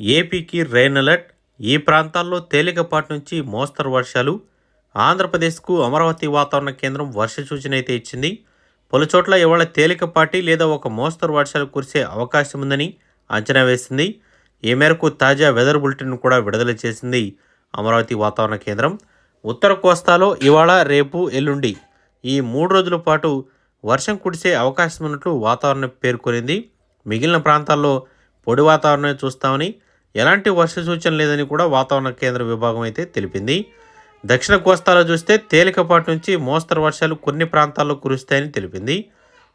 ఏపీకి rain alert. ఈ ప్రాంతాల్లో తేలికపాటి నుంచి మోస్తరు వర్షాలు. ఆంధ్రప్రదేశ్కు అమరావతి వాతావరణ కేంద్రం వర్ష సూచన అయితే ఇచ్చింది. పలు చోట్ల ఇవాళ తేలికపాటి లేదా ఒక మోస్తరు వర్షాలు కురిసే అవకాశం ఉందని అంచనా వేసింది. ఈ మేరకు తాజా వెదర్ బులెటిన్ కూడా విడుదల చేసింది అమరావతి వాతావరణ కేంద్రం. ఉత్తర కోస్తాలో ఇవాళ రేపు ఎల్లుండి ఈ మూడు రోజుల పాటు వర్షం కురిసే అవకాశం ఉన్నట్లు వాతావరణం పేర్కొనింది. మిగిలిన ప్రాంతాల్లో పొడి వాతావరణమే చూస్తామని ఎలాంటి వర్ష సూచన లేదని కూడా వాతావరణ కేంద్ర విభాగం అయితే తెలిపింది. దక్షిణ కోస్తాలో చూస్తే తేలికపాటి నుంచి మోస్తరు వర్షాలు కొన్ని ప్రాంతాల్లో కురుస్తాయని తెలిపింది.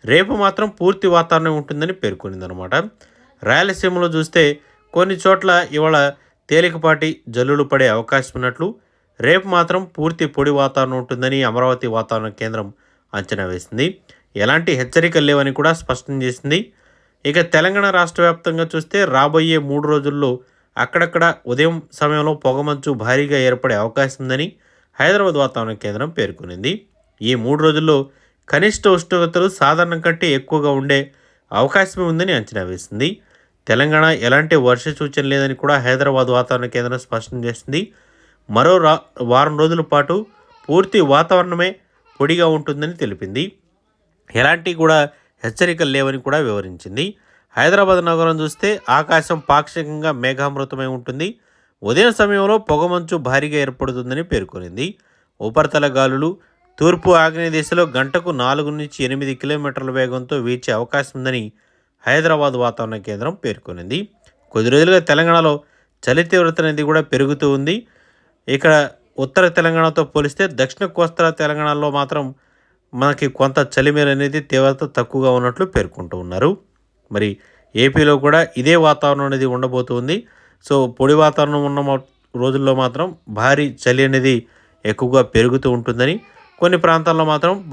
రేపు మాత్రం పూర్తి వాతావరణం ఉంటుందని పేర్కొనింది అనమాట రాయలసీమలో చూస్తే కొన్ని చోట్ల ఇవాళ తేలికపాటి జల్లులు పడే అవకాశం ఉన్నట్లు రేపు మాత్రం పూర్తి పొడి వాతావరణం ఉంటుందని అమరావతి వాతావరణ కేంద్రం అంచనా వేసింది. ఎలాంటి హెచ్చరికలు లేవని కూడా స్పష్టం చేసింది. ఇక తెలంగాణ రాష్ట్ర వ్యాప్తంగా చూస్తే రాబోయే మూడు రోజుల్లో అక్కడక్కడ ఉదయం సమయంలో పొగమంచు భారీగా ఏర్పడే అవకాశం ఉందని హైదరాబాద్ వాతావరణ కేంద్రం పేర్కొనింది. ఈ మూడు రోజుల్లో కనిష్ట ఉష్ణోగ్రతలు సాధారణం కంటే ఎక్కువగా ఉండే అవకాశమే ఉందని అంచనా వేసింది. తెలంగాణ ఎలాంటి వర్ష సూచన లేదని కూడా హైదరాబాద్ వాతావరణ కేంద్రం స్పష్టం చేసింది. మరో రా వారం రోజుల పాటు పూర్తి వాతావరణమే పొడిగా ఉంటుందని తెలిపింది. ఎలాంటి కూడా హెచ్చరికలు లేవని కూడా వివరించింది. హైదరాబాద్ నగరం చూస్తే ఆకాశం పాక్షికంగా మేఘామృతమై ఉంటుంది. ఉదయం సమయంలో పొగమంచు భారీగా ఏర్పడుతుందని పేర్కొనింది. ఉపరితల గాలులు తూర్పు ఆగ్నేయ దిశలో గంటకు నాలుగు నుంచి ఎనిమిది కిలోమీటర్ల వేగంతో వీచే అవకాశం ఉందని హైదరాబాద్ వాతావరణ కేంద్రం పేర్కొనింది. కొద్ది రోజులుగా తెలంగాణలో చలి తీవ్రత అనేది కూడా పెరుగుతూ ఉంది. ఇక్కడ ఉత్తర తెలంగాణతో పోలిస్తే దక్షిణ కోస్తా తెలంగాణలో మాత్రం మనకి కొంత చలిమేర అనేది తీవ్రత తక్కువగా ఉన్నట్లు పేర్కొంటూ ఉన్నారు. మరి ఏపీలో కూడా ఇదే వాతావరణం అనేది ఉండబోతుంది. సో పొడి వాతావరణం ఉన్న రోజుల్లో మాత్రం భారీ చలి అనేది ఎక్కువగా పెరుగుతూ ఉంటుందని కొన్ని ప్రాంతాల్లో మాత్రం